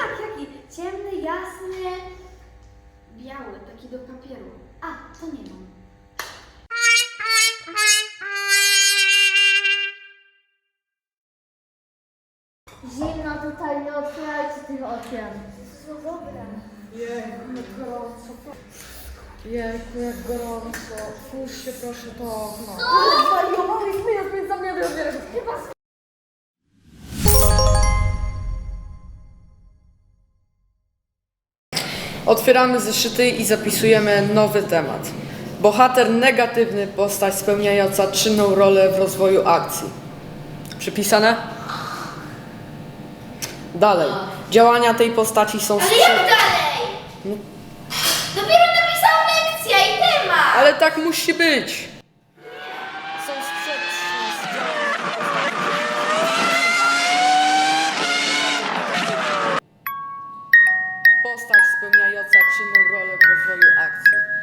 Tak, jaki? Ciemny, jasny, biały, taki do papieru. A, to nie mam. Zimno tutaj, nie otwierajcie tych okien. No dobra. Jejku, jak gorąco. Jejku, jak gorąco. Puśćcie proszę to okno. Zwariowaliśmy, Otwieramy zeszyty i zapisujemy nowy temat. Bohater negatywny, postać spełniająca czynną rolę w rozwoju akcji. Przypisane? Dalej. Działania tej postaci są Ale jak dalej? Dopiero napisałam lekcję i temat! Ale tak musi być. Są sprzeczne z działaniami postaci. Postać spełniająca czynną rolę w rozwoju akcji.